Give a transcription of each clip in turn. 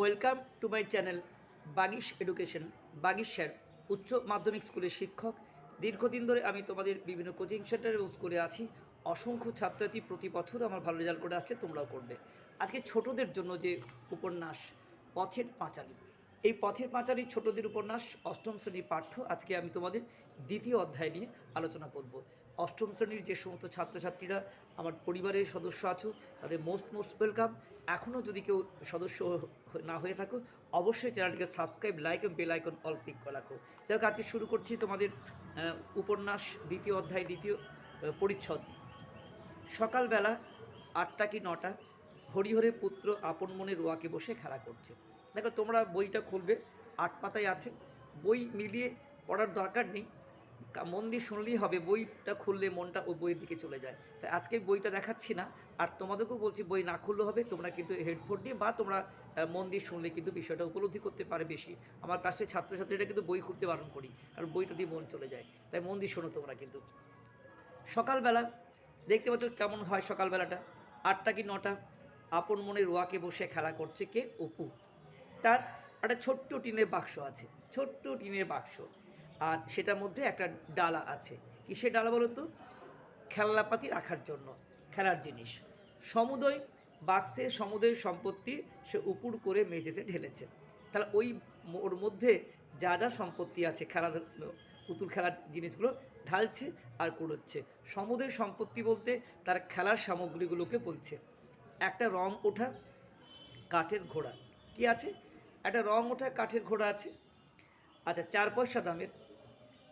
Welcome to my channel Bagish education. Bagish sir, উচ্চ মাধ্যমিক স্কুলের শিক্ষক। দীর্ঘদিন ধরে আমি তোমাদের বিভিন্ন কোচিং সেন্টার এবং স্কুলে আছি। অসংখ্য ছাত্রছাত্রী প্রতি বছর আমার ভালো রেজাল্ট করে আসছে, তোমরাও করবে। আজকে ছোটদের জন্য যে উপন্যাস, পথের পাঁচালী। এই পথের পাঁচালী ছোটদের উপন্যাস অষ্টম শ্রেণির পাঠ্য আজকে আমি তোমাদের দ্বিতীয় অধ্যায় নিয়ে আলোচনা করব। অষ্টম শ্রেণির যে সমস্ত ছাত্রছাত্রীরা আমার পরিবারের সদস্য আছো, তাদের মোস্ট মোস্ট ওয়েলকাম এখনও যদি কেউ সদস্য না হয়ে থাকো, অবশ্যই চ্যানেলটিকে সাবস্ক্রাইব লাইক এবং বেল আইকন অল ক্লিক করে রাখো। যাই হোক, আজকে শুরু করছি তোমাদের উপন্যাস, দ্বিতীয় অধ্যায়, দ্বিতীয় পরিচ্ছদ। সকালবেলা আটটা কি নটা, হরিহরের পুত্র আপন মনে রোয়াকে বসে খেলা করছে। দেখো, তোমরা বইটা খুলবে, আট পাতায় আছে। বই মিলিয়ে পড়ার দরকার নেই। মন দিয়ে শুনলেই হবে, বইটা খুললে মনটা ওই বইয়ের দিকে চলে যায়। তাই আজকে বইটা দেখাচ্ছি না, আর তোমাদেরকেও বলছি বই না খুললে হবে, তোমরা কিন্তু হেডফোন দিয়ে বা তোমরা মন দিয়ে শুনলে কিন্তু বিষয়টা উপলব্ধি করতে পারে বেশি। আমার কাছে ছাত্রছাত্রীরা কিন্তু বই খুলতে বারণ করি, কারণ বইটা দিয়ে মন চলে যায়। তাই মন দিয়ে শোনো তোমরা কিন্তু। সকালবেলা, দেখতে পাচ্ছ কেমন হয় সকালবেলাটা? আটটা কি নটা? আপন মনে রোয়াকে বসে খেলা করছে কে? অপু। তার একটা ছোট্ট টিনের বাক্স আছে, ছোট্ট টিনের বাক্স। আর সেটার মধ্যে একটা ডালা আছে। কিসের ডালা বলো তো খেলনাপাতি রাখার জন্য, খেলার জিনিস। সমুদয় বাক্সে সমুদয় সম্পত্তি সে উপুর করে মেঝেতে ঢেলেছে। তাহলে ওই ওর মধ্যে যা যা সম্পত্তি আছে খেলার পুতুল খেলার জিনিসগুলো ঢালছে আর কুড়োচ্ছে। সমুদয় সম্পত্তি বলতে তার খেলার সামগ্রীগুলোকে বলছে। একটা রং ওঠা কাঠের ঘোড়া। কি আছে? একটা রং ওঠা কাঠের ঘোড়া আছে। আচ্ছা চার পয়সা দামের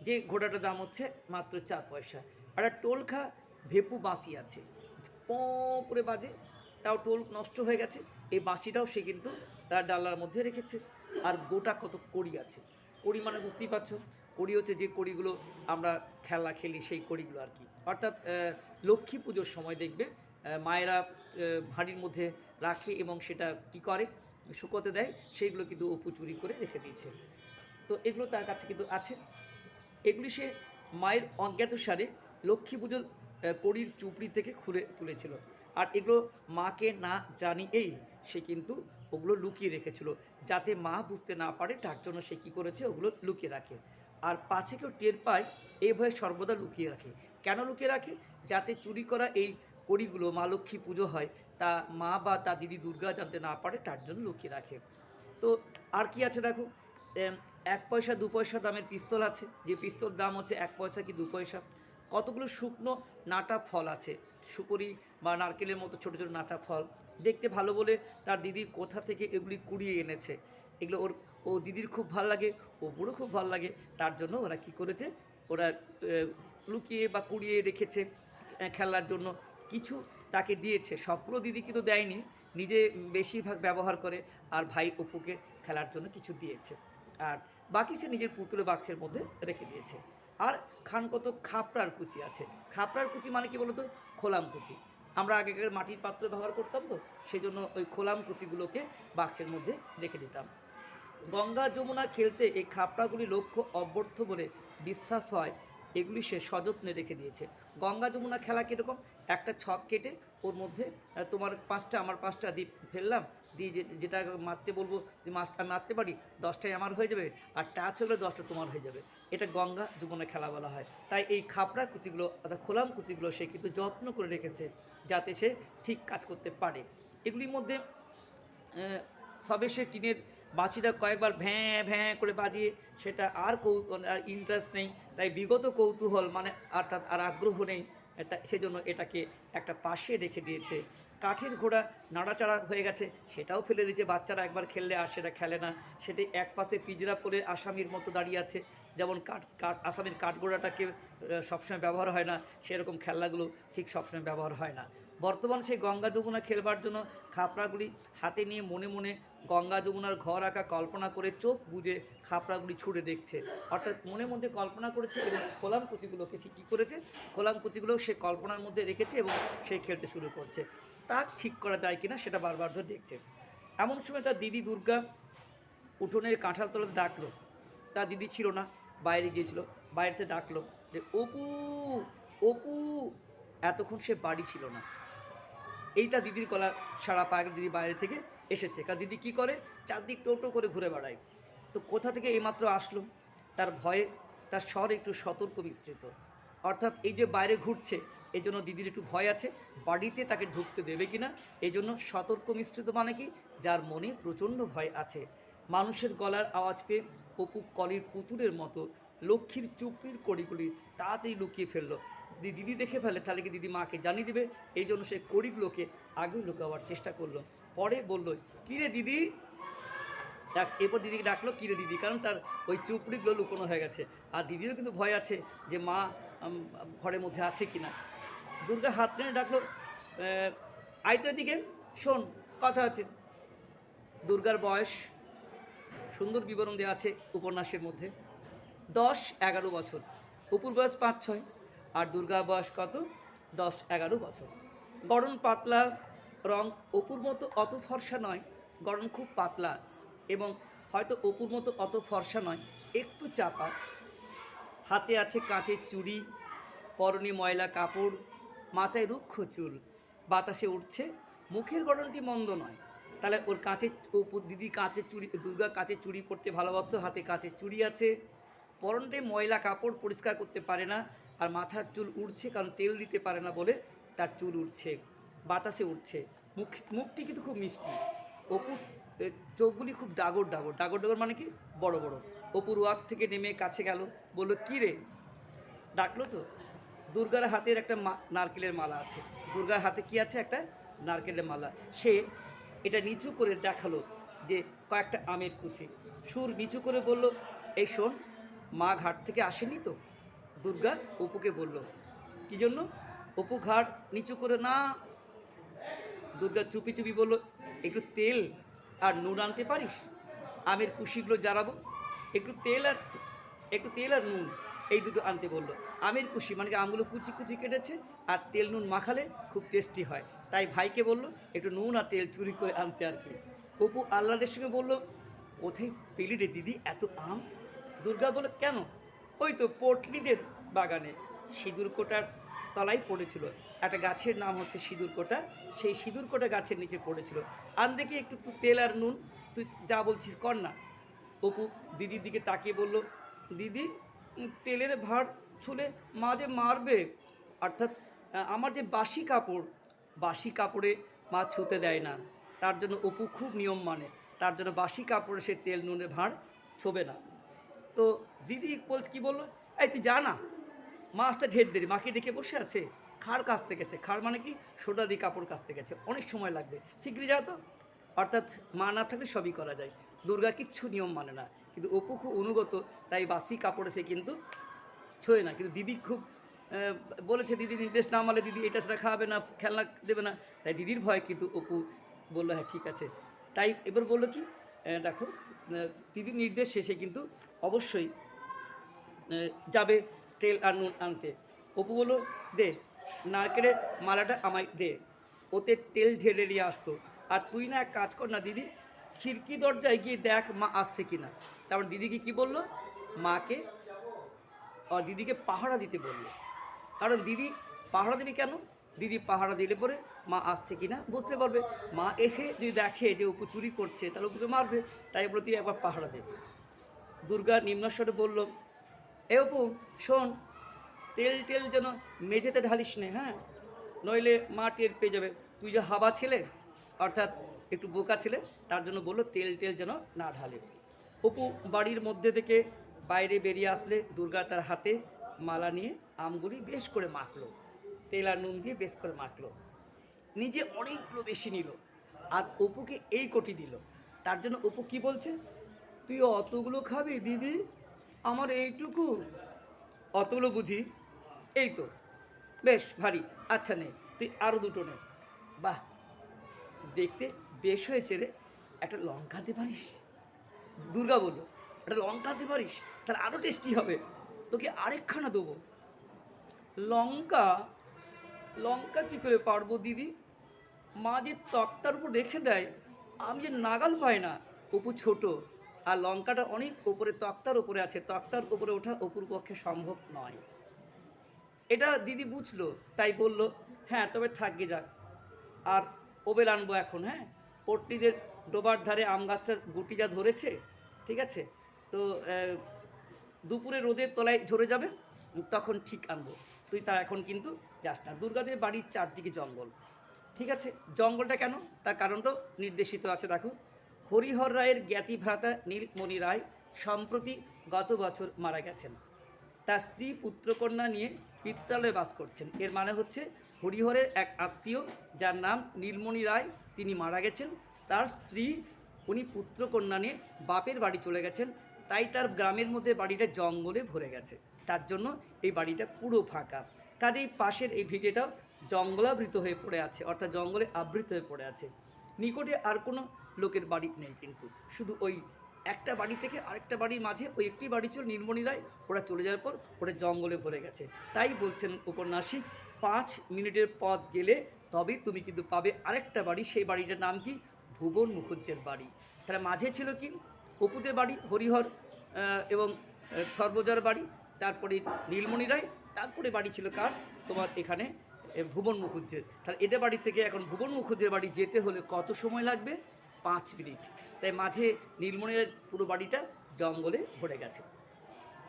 যে ঘোড়াটার দাম হচ্ছে মাত্র চার পয়সা। একটা টোলখা ভেপু বাঁশি আছে। প করে বাজে, তাও টোল নষ্ট হয়ে গেছে। এই বাঁশিটাও সে কিন্তু তার ডালার মধ্যে রেখেছে। আর গোটা কত কড়ি আছে? কড়ি মানে বুঝতেই পারছ, কড়ি হচ্ছে যে কড়িগুলো আমরা খেলা খেলি সেই কড়িগুলো আর কি। অর্থাৎ লক্ষ্মী পুজোর সময় দেখবে মায়েরা হাঁড়ির মধ্যে রাখে এবং সেটা কি করে? শুকোতে দেয়, সেইগুলো কিন্তু অপু চুরি করে রেখে দিয়েছে। তো এগুলো তার কাছে কিন্তু আছে। এগুলি সে মায়ের অজ্ঞাতসারে লক্ষ্মী পুজোর কড়ির চুপড়ি থেকে খুলে তুলেছিল। আর এগুলো মাকে না জানি এই সে কিন্তু ওগুলো লুকিয়ে রেখেছিল। যাতে মা বুঝতে না পারে তার জন্য সে কী করেছে, ওগুলো লুকিয়ে রাখে। আর পাছে কেউ টের পায়, এই ভয়ে সর্বদা লুকিয়ে রাখে। কেন লুকিয়ে রাখে? যাতে চুরি করা এই কড়িগুলো মা লক্ষ্মী পুজো হয়, তা মা বা তার দিদি দুর্গা জানতে না পারে, তার জন্য লুকিয়ে রাখে। তো আর কি আছে দেখো? এক পয়সা, দু পয়সা দামের পিস্তল আছে। যে পিস্তল দাম হচ্ছে এক পয়সা কি দু পয়সা? কতগুলো শুকনো নাটা ফল আছে? সুপুরি বা নারকেলের মতো ছোটো ছোটো নাটা ফল। দেখতে ভালো বলে তার দিদি কোথা থেকে এগুলি কুড়িয়ে এনেছে? এগুলো ওর, ও দিদির খুব ভালো লাগে, ও বুড়ো খুব ভালো লাগে। তার জন্য ওরা কি করেছে? ওরা লুকিয়ে বা কুড়িয়ে রেখেছে খেলার জন্য। কিছু তাকে দিয়েছে। সবগুলো দিদি কিন্তু দেয়নি। নিজে বেশিরভাগ ব্যবহার করে। আর ভাই অপুকে খেলার জন্য কিছু দিয়েছে। আর বাকি সে নিজের পুতুলে বাক্সের মধ্যে রেখে দিয়েছে। আর খান কত খাপড়ার কুচি আছে। খাপড়ার কুচি মানে কি বলতো? খোলাম কুচি। আমরা আগেকার মাটির পাত্র ব্যবহার করতাম তো সেই জন্য ওই খোলাম কুচিগুলোকে বাক্সের মধ্যে রেখে দিতাম। গঙ্গা যমুনা খেলতে এই খাপড়াগুলি লক্ষ্য অব্যর্থ বলে বিশ্বাস হয়, এগুলি সে সযত্নে রেখে দিয়েছে। গঙ্গা যমুনা খেলা কীরকম? একটা ছক কেটে ওর মধ্যে তোমার পাঁচটা, আমার পাঁচটা দিয়ে ফেললাম দিয়ে যেটা মারতে বলব, যে মাছটা আমি মারতে পারি দশটাই আমার হয়ে যাবে, আর টাচ হলে দশটা তোমার হয়ে যাবে। এটা গঙ্গা যমুনা খেলা বলা হয়। তাই এই খাপড়া কুচিগুলো, অর্থাৎ খোলাম কুচিগুলো সে কিন্তু যত্ন করে রেখেছে, যাতে সে ঠিক কাজ করতে পারে। এগুলির মধ্যে সবে সে টিনের বাঁশিটা কয়েকবার ভ্যাঁ ভ্যাঁ করে বাজিয়ে, সেটা আর কৌ আর ইন্টারেস্ট নেই। তাই বিগত কৌতূহল মানে অর্থাৎ আর আগ্রহ নেই। সেজন্য এটাকে একটা পাশে রেখে দিয়েছে। কাঠের ঘোড়া নাড়াচাড়া হয়ে গেছে, সেটাও ফেলে দিয়েছে। বাচ্চারা একবার খেললে আর সেটা খেলে না। সেটি এক পাশে পিজরা পরে আসামির মতো দাঁড়িয়ে আছে। যেমন কাঠ কাঠ, আসামির কাঠগোড়াটাকে সবসময় ব্যবহার হয় না, সেরকম খেলনাগুলো ঠিক সবসময় ব্যবহার হয় না। বর্তমান সেই গঙ্গা যমুনা খেলবার জন্য খাপড়াগুলি হাতে নিয়ে মনে মনে গঙ্গা যমুনার ঘর আঁকা কল্পনা করে চোখ বুজে খাপড়াগুলি ছুঁড়ে দেখছে। অর্থাৎ মনে মধ্যে কল্পনা করেছে এবং খোলাম কুচিগুলোকে সে কী করেছে? খোলাম কুচিগুলো সে কল্পনার মধ্যে রেখেছে এবং সে খেলতে শুরু করছে। তা ঠিক করা যায় কিনা সেটা বারবার ধরে দেখছে। এমন সময় তার দিদি দুর্গা উঠোনের কাঁঠাল তলাতে ডাকলো। তার দিদি ছিল না, বাইরে গিয়েছিল, বাইরেতে ডাকলো যে, অপু অপু! এতক্ষণ সে বাড়ি ছিল না। এইটা দিদির গলা সারা পায় দিদি বাইরে থেকে এসেছে। কারণ দিদি কী করে? চারদিক টোটো করে ঘুরে বেড়ায়। তো কোথা থেকে এইমাত্র আসলো? তার ভয়ে তার স্বর একটু সতর্ক মিশ্রিত অর্থাৎ এই যে বাইরে ঘুরছে, এই জন্য দিদির একটু ভয় আছে। বাড়িতে তাকে ঢুকতে দেবে কিনা, এই জন্য সতর্ক মিশ্রিত মানে কি? যার মনে প্রচণ্ড ভয় আছে। মানুষের গলার আওয়াজ পেয়ে অপু কলির পুতুলের মতো লক্ষ্মীর চুপড়ির কড়িগুলি তাড়াতাড়ি লুকিয়ে ফেলল। দিদি দেখে ফেলে, তাহলে কি দিদি মাকে জানিয়ে দেবে? এই জন্য সে কড়িগুলোকে আগে লুকাবার চেষ্টা করল। পরে বলল কিরে দিদি? ডাক এরপর দিদিকে ডাকলো কিরে দিদি? কারণ তার ওই চুপড়িগুলো লুকোনো হয়ে গেছে। আর দিদিরও কিন্তু ভয় আছে যে মা ঘরের মধ্যে আছে কি না দুর্গা হাত টেনে ডাকলো "আহ, আয় তো এদিকে শোন কথা আছে। দুর্গার বয়স সুন্দর বিবরণ দেওয়া আছে উপন্যাসের মধ্যে। দশ এগারো বছর অপুর বয়স পাঁচ ছয় আর দুর্গা বয়স কত? দশ এগারো বছর। গরম পাতলা রং অপুর মতো অত ফর্সা নয় গড়ন খুব পাতলা এবং হয়তো অপুর মতো অত ফর্সা নয়, একটু চাপা। হাতে আছে কাঁচের চুড়ি, পরনে ময়লা কাপড়, মাথায় রুক্ষ চুল। বাতাসে উঠছে, মুখের গঠনটি মন্দ নয়। তাহলে ওর কাঁচের অপু, দিদি কাঁচের চুড়ি, দুর্গা কাঁচের চুড়ি পরতে ভালোবাসতো, হাতে কাঁচের চুড়ি আছে। পরনটে ময়লা কাপড় পরিষ্কার করতে পারে না, আর মাথার চুল উঠছে কারণ তেল দিতে পারে না বলে তার চুল উঠছে বাতাসে উঠছে। মুখ, মুখটি কিন্তু খুব মিষ্টি। অপু চোখগুলি খুব ডাগর ডাগর। ডাগর ডাগর মানে কি? বড় বড়। অপুর ওয়াক থেকে নেমে কাছে গেল। বলল, কী রে? ডাকলো তো। দুর্গার হাতের একটা নারকেলের মালা আছে। দুর্গার হাতে কি আছে একটা? নারকেলের মালা। সে এটা নিচু করে দেখাল যে কয়েকটা আমের কুচি। সুর নিচু করে বলল, এই শোন, মা ঘাট থেকে আসেনি তো? দুর্গা অপুকে বলল, কি জন্য? অপু ঘাট নিচু করে, না দুর্গা চুপি চুপি বলল, একটু তেল আর নুন আনতে পারিস? আমের কুশিগুলো জ্বালাবো। একটু তেল আর, একটু তেল আর নুন। এই দুটো আনতে বলল। আমের কুশি মানে কি আমগুলো কুচি কুচি কেটেছে আর তেল নুন মাখালে খুব টেস্টি হয়। তাই ভাইকে বলল, একটু নুন আর তেল চুরি করে আনতে আর কি। অপু আল্লাদের সঙ্গে বলল, কোথায় পেলি রে দিদি এত আম? দুর্গা বলল, কেন? ওই তো পটলিদের বাগানে। সিঁদুর কোটার তলায় পড়েছিল। একটা গাছের নাম হচ্ছে সিঁদুর কোটা। সেই সিঁদুর কোটা গাছের নিচে পড়েছিল। আন দেখি একটু তুই তেল আর নুন। তুই যা বলছিস কর না। অপু দিদির দিকে তাকিয়ে বলল, দিদি তেলের ভার ছুলে মা যে মারবে। অর্থাৎ আমার যে বাসি কাপড়, বাসি কাপড়ে মা ছুতে দেয় না। তার জন্য অপু খুব নিয়ম মানে। তার জন্য বাসি কাপড়ে সে তেল নুনের ভাঁড় ছোবে না। তো দিদি বল কি বলল? এই, তুই যা না। মা আসতে ঢের দেরি, মাকে দেখে বসে আছে। খাড় কাচতে গেছে। খাড় মানে কি? সোডা দিয়ে কাপড় কাচতে গেছে। অনেক সময় লাগবে। শিগগিরি যাও তো। অর্থাৎ মা না থাকলে সবই করা যায়। দুর্গা কিচ্ছু নিয়ম মানে না। কিন্তু অপু খুব অনুগত, তাই বাসি কাপড়ে সে কিন্তু ছোঁয় না। কিন্তু দিদি খুব বলেছে, দিদি নির্দেশ না মানলে দিদি এটা সেটা খাওয়াবে না, খেলনা দেবে না। তাই দিদির ভয় কিন্তু অপু বলল হ্যাঁ ঠিক আছে। তাই এবার বলল কি? দেখো দিদির নির্দেশ শেষে কিন্তু অবশ্যই যাবে। তেল আর নুন আনতে। অপু বলল, দে, নারকেলের মালাটা আমায় দে। ওতে তেল ঢেলে নিয়ে আসতো। আর তুই না এক কাজ কর না, দিদি, খিড়কি দরজায় গিয়ে দেখ মা আসছে কি না তারপর দিদিকে কি বলল? মাকে আর দিদিকে পাহারা দিতে বলল। কারণ দিদি পাহারা দিবি কেন? দিদি পাহারা দিলে পরে মা আসছে কি না বুঝতে পারবে। মা এসে যদি দেখে যে অপু চুরি করছে, তাহলে অপুকে মারবে। তাই বলে, তুই একবার পাহারা দেবে দুর্গা নিম্নস্বরে বলল এ অপু, শোন, তেল টেল যেন মেঝেতে ঢালিস নে হ্যাঁ? নইলে মা টের পেয়ে যাবে। তুই যে হাবা ছেলে, অর্থাৎ একটু বোকা ছেলে, তার জন্য বলল তেল টেল যেন না ঢালে। অপু বাড়ির মধ্যে থেকে বাইরে বেরিয়ে আসলে দুর্গা তার হাতে মালা নিয়ে আমগুলি বেশ করে মাখলো। তেল আর নুন দিয়ে বেশ করে মাখলো। নিজে অনেকগুলো বেশি নিল আর অপুকে এই কোটি দিল। তার জন্য অপু কি বলছে? তুই অতগুলো খাবি দিদি? আমার এইটুকু অতগুলো বুঝি। এই তো। বেশ, ভারী। আচ্ছা নে, তুই আরও দুটো নে। বাহ, দেখতে বেশ হয়েছে রে। একটা লঙ্কা দিতে পারিস? দুর্গা বলল, একটা লঙ্কা দিতে পারিস? তাহলে আরও টেস্টি হবে। তোকে আরেকখানা দেবো। লঙ্কা লঙ্কা কী করে পারব দিদি? মা যে তক্তার উপর রেখে দেয়, আমি যে নাগাল পাই না। অপু ছোট। আর লঙ্কাটা অনেক উপরে, তক্তার উপরে আছে। তক্তার উপরে ওঠা অপুর পক্ষে সম্ভব নয়। এটা দিদি বুঝলো, তাই বলল হ্যাঁ তবে থাকবে যাক। আর ওবেল আনব এখন হ্যাঁ? পট্টিদের ডোবার ধারে আম গাছটার গুটি যা ধরেছে, ঠিক আছে? তো দুপুরে রোদের তলায় ঝরে যাবে, তখন ঠিক আনব। তুই তা এখন কিন্তু যাস না। দুর্গাদের বাড়ির চারদিকে জঙ্গল, ঠিক আছে? জঙ্গলটা কেন? তার কারণটাও নির্দেশিত আছে, দেখো। হরিহর রায়ের জ্ঞাতি ভ্রাতা নীলমণি রায় সম্প্রতি গত বছর মারা গেছেন। তার স্ত্রী পুত্রকন্যা নিয়ে পিত্রালয়ে বাস করছেন। এর মানে হচ্ছে হরিহরের এক আত্মীয়, যার নাম নীলমণি রায়, তিনি মারা গেছেন। তার স্ত্রী, উনি পুত্রকন্যা নিয়ে বাপের বাড়ি চলে গেছেন। তাই তার গ্রামের মধ্যে বাড়িটা জঙ্গলে ভরে গেছে। তার জন্য এই বাড়িটা পুরো ফাঁকা। কাজেই পাশের এই ভিটেটাও জঙ্গলাবৃত হয়ে পড়ে আছে, অর্থাৎ জঙ্গলে আবৃত হয়ে পড়ে আছে। নিকটে আর কোনো লোকের বাড়ি নেই কিন্তু। শুধু ওই একটা বাড়ি থেকে আরেকটা বাড়ির মাঝে ওই একটি বাড়ি ছিল নীলমণি রায়, ওরা চলে যাওয়ার পর ওটা জঙ্গলে ভরে গেছে। তাই বলছেন উপন্যাসিক, পাঁচ মিনিটের পথ গেলে তবেই তুমি কিন্তু পাবে আরেকটা বাড়ি, সেই বাড়িটার নাম কি? ভুবন মুখুজ্জের বাড়ি। তাহলে মাঝে ছিল কি? অপুদের বাড়ি, হরিহর এবং সর্বজার বাড়ি, তারপরে নীলমণি রায়, তারপরে বাড়ি ছিল কার? তোমার এখানে ভুবন মুখুজ্জের। তাহলে এদের বাড়ি থেকে এখন ভুবন মুখুজ্জের বাড়ি যেতে হলে কত সময় লাগবে? পাঁচ মিনিট। তাই মাঝে নীলমণির পুরো বাড়িটা জঙ্গলে ভরে গেছে।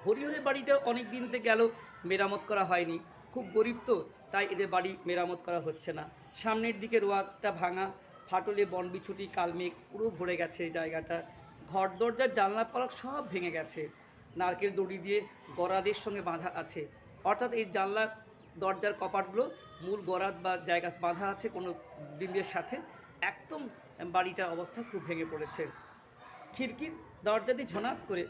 হরিহরের বাড়িটা অনেক দিন থেকে গেল, মেরামত করা হয়নি। খুব গরিব তো, তাই এদের বাড়ি মেরামত করা হচ্ছে না। সামনের দিকে রোয়াকটা ভাঙা, ফাটলে বনবিছুটি, কালমেঘ, পুরো ভরে গেছে জায়গাটা। ঘর দরজার জানলা, পালক সব ভেঙে গেছে। নারকেল দড়ি দিয়ে গরাদের সঙ্গে বাঁধা আছে। অর্থাৎ এই জানলা, দরজার কপাটগুলো মূল গরাদ বা জায়গা বাঁধা আছে কোনো ডিম্বের সাথে। একদম বাড়িটার অবস্থা খুব ভেঙে পড়েছে। খিড়কির দরজা দিয়ে ঝনাত করে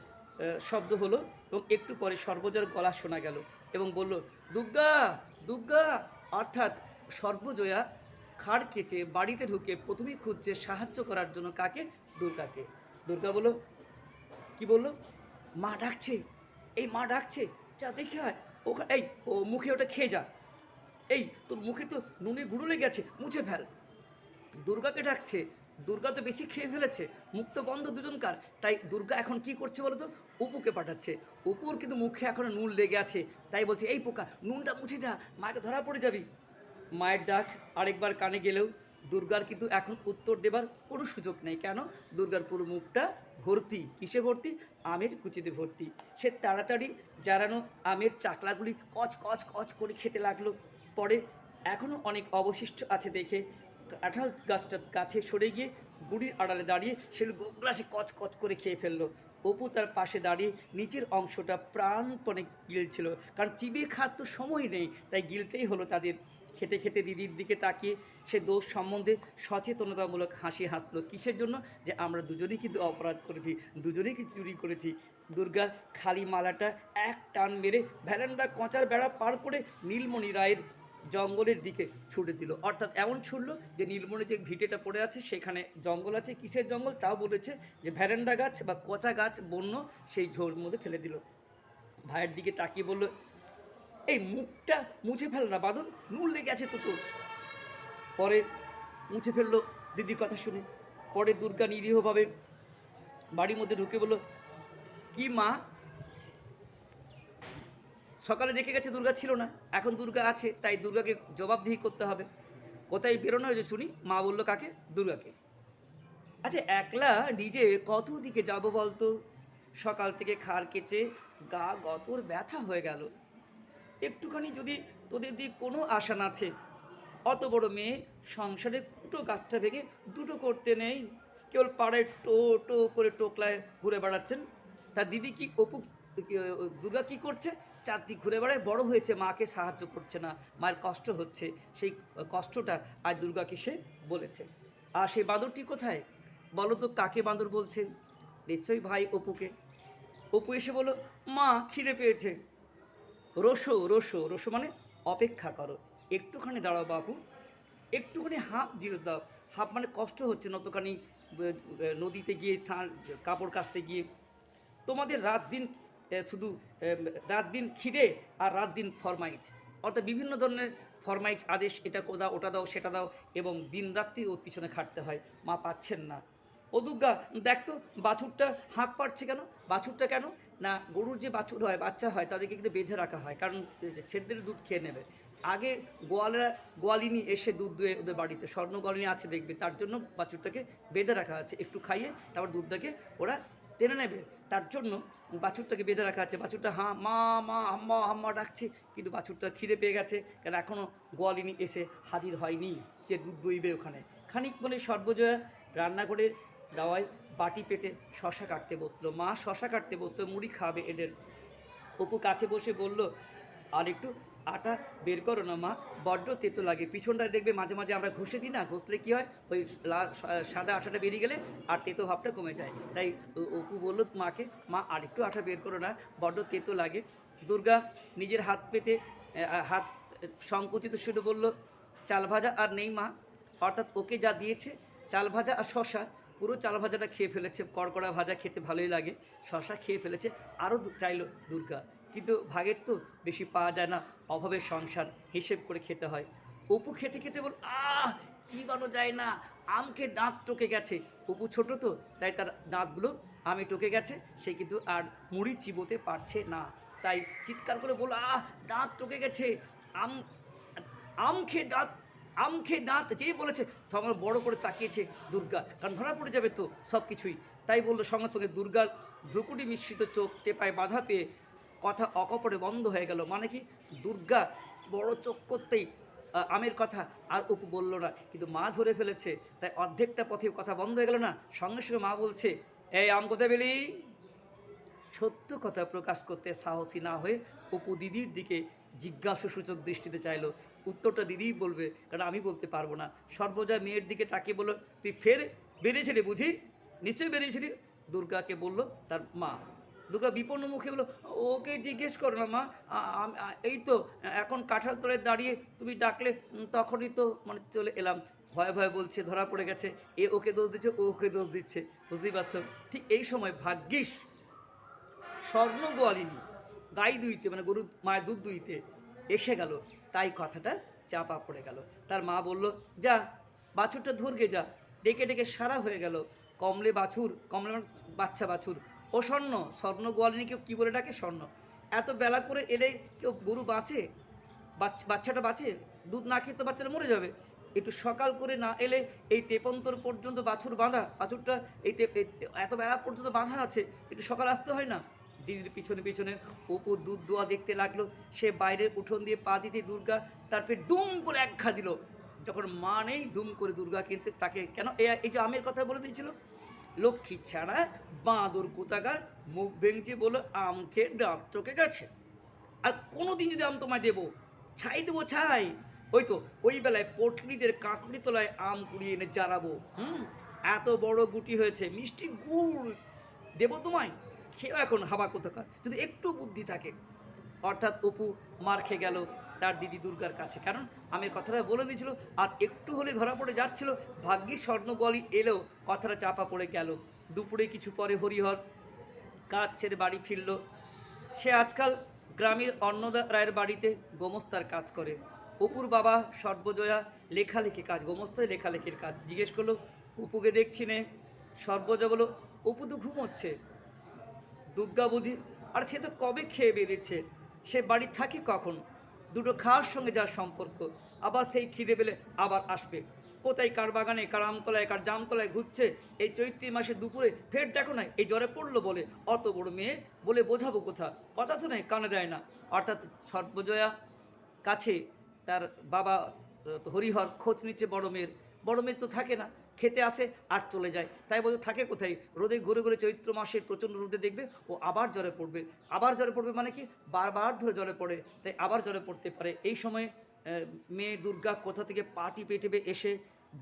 শব্দ হলো এবং একটু পরে সর্বজয়ার গলা শোনা গেল এবং বলল, দুর্গা দুর্গা! অর্থাৎ সর্বজয়া খাড় কেচে বাড়িতে ঢুকে প্রথমেই খুঁজছে সাহায্য করার জন্য কাকে? দুর্গাকে। দুর্গা বলল, কি বলল? মা ডাকছে। এই মা ডাকছে। যা দেখে হয় ওখানে এই, ও মুখে ওটা খেয়ে যা। এই, তোর মুখে তো নুনের গুঁড়ো লেগে গেছে মুছে ফেল। দুর্গাকে ডাকছে। দুর্গা তো বেশি খেয়ে ফেলেছে। মুক্ত বন্ধ দুজনকার তাই দুর্গা এখন কি করছে বলো তো? অপুকে পাঠাচ্ছে। অপুর কিন্তু মুখে এখনও নুন লেগে আছে। তাই বলছে, এই পোকা, নুনটা মুছে যা। মায়ের ধরা পড়ে যাবি। মায়ের ডাক আরেকবার কানে গেলেও দুর্গার কিন্তু এখন উত্তর দেবার কোনো সুযোগ নেই। কেন? দুর্গার পুরো মুখটা ভর্তি। কিসে ভর্তি? আমের কুচিতে ভর্তি। সে তাড়াতাড়ি জারানো আমের চাকলাগুলি কচ কচ কচ করে খেতে লাগল। পরে এখনও অনেক অবশিষ্ট আছে দেখে কাঁঠাল গাছটা কাছে সরে গিয়ে গুড়ির আড়ালে দাঁড়িয়ে সেগুলো গোগ্রাসে কচ কচ করে খেয়ে ফেলল। অপু তার পাশে দাঁড়িয়ে নিচের অংশটা প্রাণপণে গিলছিল, কারণ চিবিয়ে খাওয়ার তো সময় নেই, তাই গিলতেই হলো তাদের। খেতে খেতে দিদির দিকে তাকিয়ে সে দোষ সম্বন্ধে সচেতনতামূলক হাসি হাসলো, কিসের জন্য? যে আমরা দুজনেই কিন্তু অপরাধ করেছি, দুজনেই কিন্তু চুরি করেছি। দুর্গা খালি মালাটা এক টান মেরে ভ্যালেন্ডা কঁচার বেড়া পার করে নীলমণি রায়ের জঙ্গলের দিকে ছুটে দিল। অর্থাৎ এমন ছুটল যে নীলমণি যে ভিটেটা পড়ে আছে, সেখানে জঙ্গল আছে। কিসের জঙ্গল? তাও বলেছে যে ভ্যারেন্ডা গাছ বা কচা গাছ, বন্য, সেই ঝোর মধ্যে ফেলে দিল। ভাইয়ের দিকে তাকিয়ে বলল, এই মুখটা মুছে ফেল না বাদল নুন লেগে আছে তো তোর। পরে মুছে ফেলল দিদির কথা শুনে। পরে দুর্গা নিরীহভাবে বাড়ির মধ্যে ঢুকে বলল, কি মা সকালে দেখে গেছে দুর্গা ছিল না, এখন দুর্গা আছে, তাই দুর্গাকে জবাবদিহি করতে হবে। কোথায় বেরোনো হয়েছে শুনি? মা বলল, কাকে? দুর্গাকে। আচ্ছা একলা নিজে কত দিকে যাব বলতো? সকাল থেকে খার কেচে গা গতর ব্যথা হয়ে গেল। একটুখানি যদি তোদের দিক কোনো আশা আছে, অত বড় মেয়ে সংসারে দুটো গাছটা ভেঙে দুটো করতে নেই। কেবল পাড়ায় টো টো করে টোকলায় ঘুরে বেড়াচ্ছেন। তার দিদি কি অপু দুর্গা কি করছে? চারদিক ঘুরে বেড়ায়, বড় হয়েছে, মাকে সাহায্য করছে না, মায়ের কষ্ট হচ্ছে, সেই কষ্টটা আজ দুর্গাকে সে বলেছে। আর সেই বাঁদরটি কোথায়? বলো তো, কাকে বাঁদর বলছে? নিশ্চয়ই ভাই অপুকে। অপু এসে বলো মা, খিদে পেয়েছে। রসো রসো রসো মানে অপেক্ষা করো। একটুখানি দাঁড়াও বাবু একটুখানি হাফ জিরো দাও। হাফ মানে কষ্ট হচ্ছে, নতখানি নদীতে গিয়ে কাপড় কাচতে গিয়ে। তোমাদের রাত দিন শুধু রাত দিন খিদে আর রাত দিন ফরমাইজ অর্থাৎ বিভিন্ন ধরনের ফরমাইজ আদেশ, এটা দাও, ওটা দাও, সেটা দাও, এবং দিন রাত্রি ওর পিছনে খাটতে হয়। মা পাচ্ছেন না। ও দুর্গা, দেখ তো, বাছুরটা হাঁক পাড়ছে কেন? বাছুরটা কেন? না, গরুর যে বাছুর হয়, বাচ্চা হয়, তাদেরকে কিন্তু বেঁধে রাখা হয়, কারণ ছেড়ে দিলে দুধ খেয়ে নেবে। আগে গোয়ালেরা, গোয়ালিনী এসে দুধ দুয়ে ওদের বাড়িতে স্বর্ণ গোয়ালিনী আছে দেখবে, তার জন্য বাছুরটাকে বেঁধে রাখা আছে, একটু খাইয়ে, তারপর দুধটাকে ওরা টেনে নেবে, তার জন্য বাছুরটাকে বেঁধে রাখা আছে। বাছুরটা হাঁ, মা মা হাম্মা হাম্মা ডাকছে, কিন্তু বাছুরটা খিদে পেয়ে গেছে কারণ এখনও গোয়ালিনী এসে হাজির হয়নি যে দুধ দইবে ওখানে। খানিক বলে সর্বজয়া রান্নাঘরের দাওয়ায় বাটি পেতে শশা কাটতে বসল। মা শশা কাটতে বসল, মুড়ি খাবে এদের। অপু কাছে বসে বলল, আর একটু আটা বের করো না, মা। বড্ড তেতো লাগে। পিছনটা দেখবে মাঝে মাঝে আমরা ঘষে দিই না, ঘষলে কী হয়? ওই লাল সাদা আটাটা বেরিয়ে গেলে আর তেতো ভাবটা কমে যায়। তাই অপু বলল, মাকে, মা আর একটু আটা বের করো না, বড্ড তেতো লাগে। দুর্গা নিজের হাত পেতে হাত সংকুচিত শুরু বলল, চাল ভাজা আর নেই, মা। অর্থাৎ ওকে যা দিয়েছে, চাল ভাজা আর শশা পুরো চাল ভাজাটা খেয়ে ফেলেছে। কড়কড়া ভাজা খেতে ভালোই লাগে। শশা খেয়ে ফেলেছে। আরও চাইলো দুর্গা। কিন্তু ভাগের তো বেশি পাওয়া যায় না, অভাবের সংসার হিসেব করে খেতে হয়। অপু খেতে খেতে বল, আহ, চিবানো যায় না, আমকে দাঁত টোকে গেছে। অপু ছোট তো, তাই তার দাঁতগুলো আমে টোকে গেছে, সে কিন্তু আর মুড়ি চিবোতে পারছে না। তাই চিৎকার করে বলল আহ, দাঁত টোকে গেছে, আম আম খেয়ে দাঁত আম খেয়ে দাঁত যেই বলেছে, তখন বড় করে তাকিয়েছে দুর্গা, কারণ ধরা পড়ে যাবে তো সব কিছুই তাই বলল সঙ্গে সঙ্গে দুর্গার ভ্রুকুটি মিশ্রিত চোখ টেপায় বাধা পেয়ে কথা অকপটে বন্ধ হয়ে গেল। মানে কি? দুর্গা বড় চোখ করতেই আমের কথা আর অপু বলল না। কিন্তু মা ধরে ফেলেছে, তাই অর্ধেকটা পথে কথা বন্ধ হয়ে গেল না। সঙ্গে সঙ্গে মা বলছে, এই আম কোথায় পেলি? সত্য কথা প্রকাশ করতে সাহসী না হয়ে অপু দিদির দিকে জিজ্ঞাসাসূচক দৃষ্টিতে চাইলো। উত্তরটা দিদিই বলবে, কারণ আমি বলতে পারব না। সর্বজয়া মেয়ের দিকে তাকিয়ে বলল, তুই ফের বেরিয়েছিলি বুঝি? নিশ্চয়ই বেরিয়েছিলি। দুর্গাকে বলল, তার মা। দুর্গা বিপন্ন মুখে বলল, ওকে জিজ্ঞেস করো না মা এই তো, এখন কাঁঠাল তলায় দাঁড়িয়ে তুমি ডাকলে তখনই তো মানে চলে এলাম। ভয়ে ভয়ে বলছে, ধরা পড়ে গেছে, এ ওকে দোষ দিচ্ছে, ও ওকে দোষ দিচ্ছে, বুঝতেই পারছ? ঠিক এই সময় ভাগ্যিস স্বর্ণ গোয়ালিনী, গাই দুইতে মানে গরু মায়ের দুধ দুইতে এসে গেল, তাই কথাটা চাপা পড়ে গেল। তার মা বলল, যা, বাছুরটা ধরগে যা। ডেকে ডেকে সারা হয়ে গেল, কমলে বাছুর, কমলে মানে বাচ্চা বাছুর। ও স্বর্ণ স্বর্ণ গোয়ালিনীকে কী বলে ডাকে? স্বর্ণ। এত বেলা করে এলে কেউ গরু বাঁচে? বাচ্চা- বাচ্চাটা বাঁচে? দুধ না খেয়ে তো বাচ্চাটা মরে যাবে। একটু সকাল করে না এলে এই তেপন্তর পর্যন্ত বাছুর বাঁধা, বাছুরটা এই এত বেলা পর্যন্ত বাঁধা আছে, একটু সকাল আসতে হয় না? দিদির পিছনে পিছনে অপু দুধ দোয়া দেখতে লাগল। সে বাইরের উঠোন দিয়ে পা দিতে দুর্গা তারপরে দুম করে এক ঘা দিল। যখন মা নেই দুম করে দুর্গা কিন্তু তাকে কেন? এই যে আমের কথা বলে দিয়েছিল? লক্ষ্মী ছাড়া বাঁদর কোথাকার? মুখ ভেঙচি বলে আম খেয়ে দাঁত চকে গেছে। আর কোনো দিন যদি আম তোমায় দেবো? ছাই দেবো, ছাই। ওই তো, ওই বেলায় পটলিদের কাঁকড়ি তলায় আম কুড়িয়ে এনে জ্বালাবো। হুম? এত বড় গুটি হয়েছে, মিষ্টি গুড় দেবো তোমায়? খেয়েও এখন হাবা কোথাকার? যদি একটু বুদ্ধি থাকে। অর্থাৎ অপু মার খেয়ে গেল। তার দিদি দুর্গার কাছে। কারণ আমের কথাটা বলে দিয়েছিল, আর একটু হলে ধরা পড়ে যাচ্ছিল ভাগ্যে স্বর্ণগলি এলেও কথাটা চাপা পড়ে গেল। দুপুরে কিছু পরে হরিহর কাজ ছেড়ে বাড়ি ফিরল। সে আজকাল গ্রামের অন্নদা রায়ের বাড়িতে গোমস্তার কাজ করে। অপুর বাবা সর্বজয়া লেখালেখি কাজ গোমস্তায় লেখালেখির কাজ। জিজ্ঞেস করল, অপুকে দেখছি নে? সর্বজয়া বলো অপু তো ঘুমোচ্ছে। দুর্গা বুঝি, আর সে তো কবে খেয়ে বেরিয়েছে সে বাড়ি থাকে কখন? খাওয়ার সঙ্গে যার সম্পর্ক। আবার সেই খিদে পেলে আবার আসবে। কোথায় কার বাগানে, কার আমতলায়, কার জামতলায় ঘুরছে, এই চৈত্রী মাসে দুপুরে ফের দেখো না, এই জ্বরে পড়ল বলে। অত বড় মেয়ে বলে বোঝাবো কোথা? কথা শুনে কানে দেয় না। অর্থাৎ সর্বজয়া কাছে তার বাবা, হরিহর খোঁজ নিচ্ছে বড় মেয়ের। বড় মেয়ের তো থাকে না। খেতে আসে আর চলে যায়। তাই বলতে থাকে কোথায়? রোদে ঘুরে ঘুরে চৈত্র মাসের প্রচণ্ড রোদে দেখবে, ও আবার জ্বরে পড়বে। আবার জ্বরে পড়বে মানে কি? বারবার ধরে জ্বরে পড়ে। তাই আবার জ্বরে পড়তে পারে। এই সময়ে মেয়ে দুর্গা কোথা থেকে পাটি পেটেবে এসে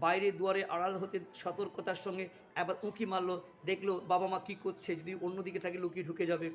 বাইরে দুয়ারে আড়াল হতে সতর্কতার সঙ্গে একবার উঁকি মারলো। দেখল, বাবা মা কী করছে? যদি অন্যদিকে থাকে, লুকিয়ে ঢুকে যাবে।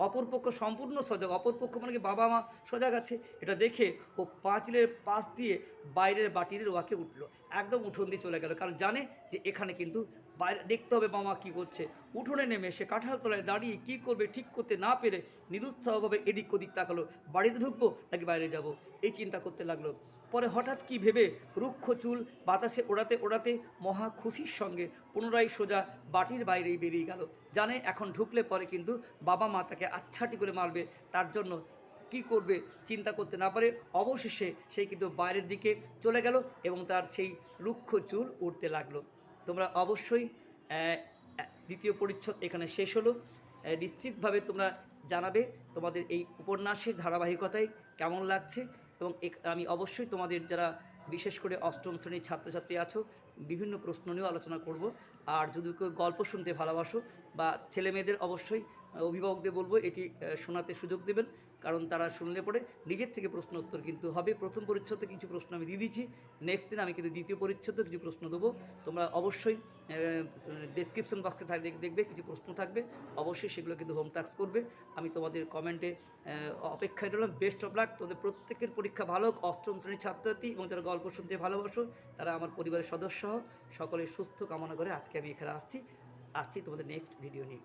অপরপক্ষ সম্পূর্ণ সজাগ, অপরপক্ষ মানে কি বাবা মা সজাগ আছে, এটা দেখে ও পাঁচিলের পাশ দিয়ে বাইরের বাটির ওয়াকে উঠল। একদম উঠোন দিয়ে চলে গেল, কারণ জানে যে এখানে কিন্তু বাইরে, দেখতে হবে বাবা মা কী করছে। উঠোনে নেমে সে কাঁঠাল তলায় দাঁড়িয়ে কী করবে ঠিক করতে না পেরে নিরুৎসাহভাবে এদিক ওদিক তাকালো, বাড়িতে ঢুকবো নাকি বাইরে যাব? এই চিন্তা করতে লাগল। পরে হঠাৎ কি ভেবে রুক্ষ চুল বাতাসে ওড়াতে ওড়াতে মহা খুশির সঙ্গে পুনরায় সোজা বাটির বাইরেই বেরিয়ে গেল। জানে এখন ঢুকলে পরে কিন্তু বাবা মা তাকে আচ্ছাটি করে মারবে। তার জন্য কি করবে চিন্তা করতে না পারে। অবশেষে সে কিন্তু বাইরের দিকে চলে গেল এবং তার সেই রুক্ষ চুল উঠতে লাগল। তোমরা অবশ্যই দ্বিতীয় পরিচ্ছদ এখানে শেষ হলো। নিশ্চিতভাবে তোমরা জানাবে তোমাদের এই উপন্যাসের ধারাবাহিকতায় কেমন লাগছে। এবং আমি অবশ্যই তোমাদের যারা বিশেষ করে অষ্টম শ্রেণির ছাত্রছাত্রী আছো, বিভিন্ন প্রশ্ন নিয়েও আলোচনা করব। আর যদি কেউ গল্প শুনতে ভালোবাসো বা ছেলেমেয়েদের অবশ্যই অভিভাবকদের বলব, এটি শোনাতে সুযোগ দেবেন। কারণ তারা শুনলে পরে নিজের থেকে প্রশ্ন উত্তর কিন্তু হবে। প্রথম পরিচ্ছদে কিছু প্রশ্ন আমি দিয়ে দিচ্ছি। নেক্সট দিন আমি কিন্তু দ্বিতীয় পরিচ্ছদে কিছু প্রশ্ন দেবো। তোমরা অবশ্যই ডেসক্রিপশন বক্সে থাকবে দেখবে কিছু প্রশ্ন থাকবে। অবশ্যই সেগুলো কিন্তু হোম টাস্ক করবে। আমি তোমাদের কমেন্টে অপেক্ষায় রইলাম। বেস্ট অফ লাক তোমাদের প্রত্যেকের পরীক্ষা ভালো হোক। অষ্টম শ্রেণির ছাত্রছাত্রী এবং যারা গল্প শুনতে ভালোবাসো, তারা আমার পরিবারের সদস্য হও সকলের সুস্থ কামনা করে আজকে আমি এখানে আসছি। আসছি তোমাদের নেক্সট ভিডিও নিয়ে।